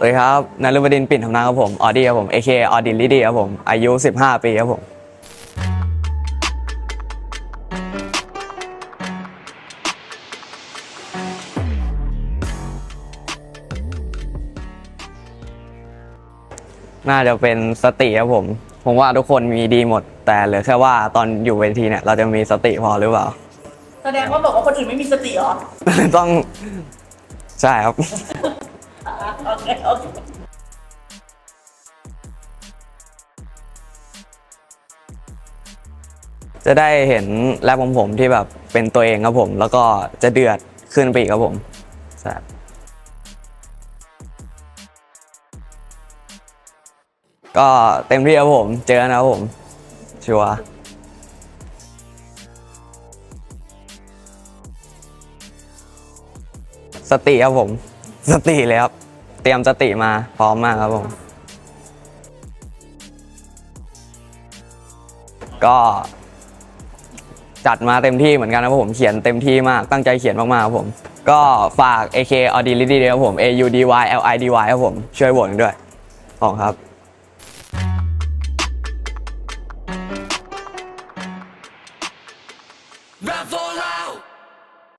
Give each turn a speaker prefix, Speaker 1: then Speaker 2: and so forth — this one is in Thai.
Speaker 1: สวัสดีครับนฤบดินทร์ปิ่นทำนานครับผมออดี้ครับผม AK ออดินลิดีครับผม อายุ 15 ปีครับผม น่าจะเป็นสติครับผม ผมว่าทุกคนมีดีหมด แต่เหลือแค่ว่าตอนอยู่เวทีเนี่ยเราจะมีสติพอหรือเปล่า
Speaker 2: แสดงว่าบอกว่าคนอื่นไม่มีสติเหรอ
Speaker 1: ต้อง ใช่ครับ
Speaker 2: อะ โอเคโอเค
Speaker 1: จะได้เห็นแรปของผมที่แบบเป็นตัวเองครับผม แล้วก็จะเดือดขึ้นไปอีกครับผมใช่ก็เต็มที่ครับผม เจอนนะครับผม ชัวร์สติครับผม สติเลยครับ เตรียมสติมาพร้อมมากครับผม ก็จัดมาเต็มที่เหมือนกันนะครับผมเขียนเต็มที่มากตั้งใจเขียนมากๆครับผม ก็ฝาก AK Audility ด้วยครับผม A U D Y L I D Y ครับผมช่วยโหวตด้วยขอบครับ Revel out!